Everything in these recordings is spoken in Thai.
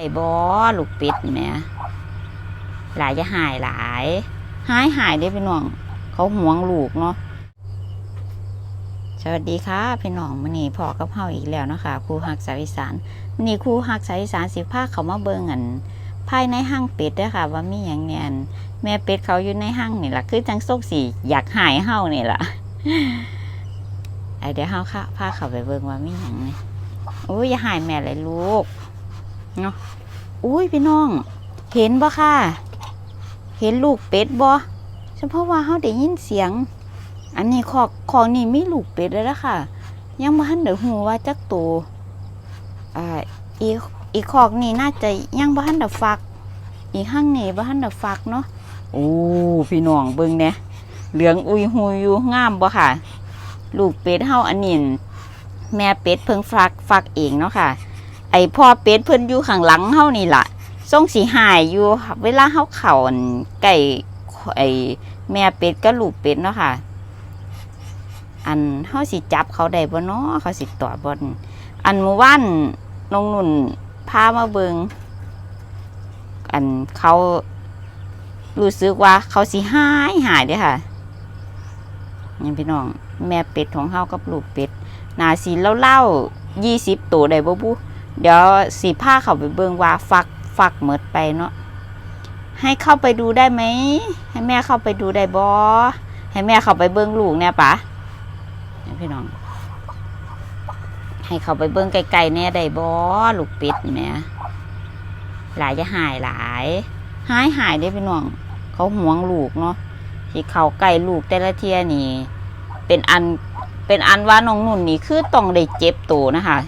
ไอ้บอลูกเป็ดแหม่หลายจะหายหลายหายหายได้พี่น้อง เขาห่วงลูกเนาะสวัสดีค่ะพี่น้องมื้อนี้พ่อกับเฮาอีกแล้วนะคะครูฮักสาวอีสานมื้อนี้ครูฮักสาวอีสานสิพาเขามาเบิ่งอันภายในห้างเป็ดด้อค่ะ ว่ามีหยังเนียนแม่เป็ดเขาอยู่ในห้างนี่แหละคือจังโซกสิอยากหายเฮานี่ล่ะไอเดี๋ยวเฮาค่ะพาเขาไปเบิ่งว่ามีหยังนี่โอ้ยอย่าหายแม่เลยลูก เนาะอุ้ยพี่น้อง เห็นบ่ค่ะ เห็นลูกเป็ดบ่เฉพาะว่าเฮาได้ยินเสียง อันนี้คอกคอกนี่มีลูกเป็ดแล้วนะค่ะ ยังบ่ทันได้ฮู้ว่าจักตัวอ่าอีกอีกคอกนี่น่าจะยังบ่ทันได้ฟัก อีกห้างนี่บ่ทันได้ฟักเนาะโอ้พี่น้องเบิ่งแหน่เหลืองอุยหุยอยู่งามบ่ค่ะ ลูกเป็ดเฮาอันนี้แม่เป็ดเพิ่งฟักฟักเองเนาะค่ะ ไอพ่อเป็ดเพิ่นอยู่ข้างหลังเฮานี่ล่ะทรงสีหายอยู่เวลาเฮาเข่าไก่ไอแม่เป็ดกับลูกเป็ดเนาะค่ะ อันเฮาสิจับเขาได้บ่เนาะเขาสิตอดบ่นอันเมื่อวานน้องนุ่นพามาเบิงอันเขารู้สึกว่าเขาสิหายหายเด้อค่ะนี่พี่น้อง แม่เป็ดของเฮากับลูกเป็ดนาสีเล่าๆยี่สิบตัวได้บ่บุ เดี๋ยวสีผ้าเขาไปเบิ่งว่าฟักฟักเมดไปเนาะให้เข้าไปดูได้ไหมให้แม่เข้าไปดูได้บ่ให้แม่เข้าไปเบิ่งลูกเนี่ยปะพี่น้อง ให้เขาไปเบิ่งไกลๆเนี่ยได้บ่ลูกป็ดแหม่หลายจะหายหลายหายหายได้พี่น้อง เขาห่วงลูกเนาะที่เขาไก่ลูกแต่ละเทียนี่ เป็นอันเป็นอันว่าน้องนุ่นนี่คือต้องได้เจ็บตัวนะคะ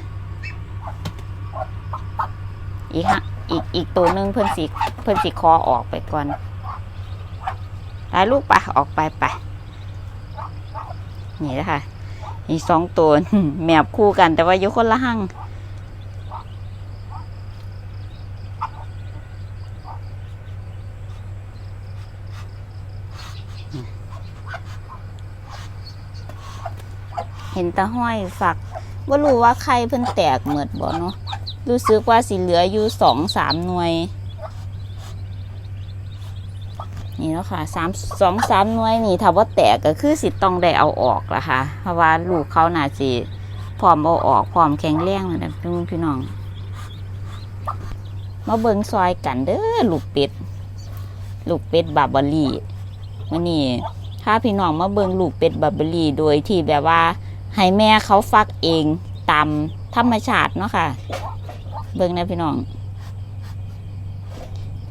อีกฮะอีกอีกตัวหนึ่งเพิ่นสิเพิ่นสิคอออกไปก่อนไปลูกไปออกไปไปนี่นะคะมีสองตัวแมบคู่กัน แต่ว่าอยู่คนละหั่งเห็นตาห้อยฝักว่ารู้ว่าใครเพิ่นแตกเหมือดบ่เนาะ รู้สึกว่าสิเหลืออยู่สองสามหน่วย นี่แล้วค่ะสามสองสามหน่วยนี่ถ้าว่าแตกก็คือสิต้องได้เอาออกละค่ะ เพราะว่าลูกเขาหน่าสิพร้อมเอาออกพร้อมแข็งแรงเลยนะพี่น้องพี่น้องมาเบิ่งซอยกันเด้อลูกเป็ดลูกเป็ดบาบารีมันนี่ถ้าพี่น้องมาเบิ่งลูกเป็ดบาบารีโดยที่แบบว่าให้แม่เขาฟักเองตามธรรมชาติเนาะค่ะ เบิ่งนะพี่น้อง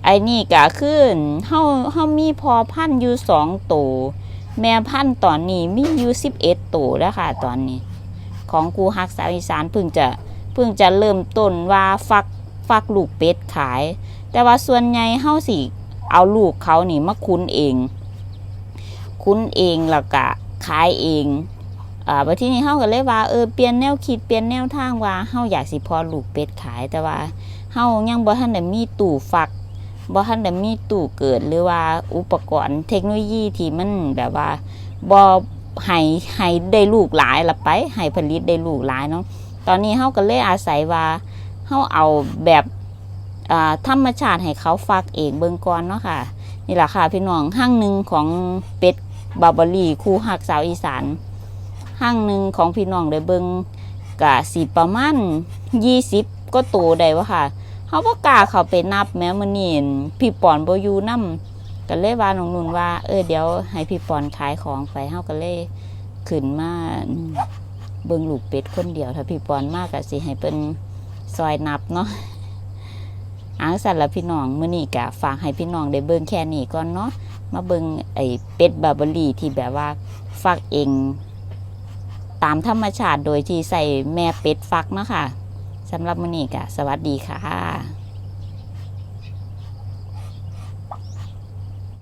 ไอ้นี่ก็คือเฮาเฮามีพอพันอยู่สองตัวแม่พันตอนนี้มีอยู่สิบเอ็ดตัวแล้วค่ะ ตอนนี้ ของครูฮักสาวอีสานเพิ่งจะเพิ่งจะเริ่มต้นว่าฟักฟักลูกเป็ดขาย แต่ว่าส่วนใหญ่เฮาสิเอาลูกเขานี่มาคุ้นเอง คุ้นเองแล้วก็ขายเอง อ่าบัดที่นี้เฮาก็เลยว่าเออเปลี่ยนแนวคิดเปลี่ยนแนวทางว่าเฮาอยากสิพอลูกเป็ดขายแต่ว่าเฮายังบ่ทันได้มีตู้ฟักบ่ทันได้มีตู้เกิดหรือว่าอุปกรณ์เทคโนโลยีที่มันแบบว่าบ่ให้ให้ได้ลูกหลายละไปให้ผลิตได้ลูกหลายเนาะตอนนี้เฮาก็เลยอาศัยว่าเฮาเอาแบบอ่าธรรมชาติให้เขาฟักเองเบิ่งก่อนเนาะค่ะ นี่แหละค่ะพี่น้องห้างหนึ่งของเป็ดบาบารีคู่ฮักสาวอีสาน ห้างหนึ่งของพี่น้องได้เบิงกะสีประมาณยี่สิบก็โตได้วะค่ะเขาบ่กล้าเขาไปนับแม้มันนี่เห็นพี่ปอนบ่อยู่นํก็เลยว่าน้องนุ่นว่า เออเดี๋ยวให้พี่ปอนขายของไปเฮาก็เลยขึ้นมาเบิ่งลูกเป็ดคนเดียวถ้าพี่ปอนมากก็สิให้เป็นซอยนับเนาะอังสันละพี่น้องมื้อนี้ก็ฝากให้พี่น้องได้เบิ่งแค่นี้ก่อนเนาะมาเบิ่งไอ้เป็ดบาร์บารีที่แบบว่าฟักเอง ตามธรรมชาติโดยที่ใส่แม่เป็ดฟักเนาะค่ะสำหรับมื้อนี้ก็สวัสดีค่ะ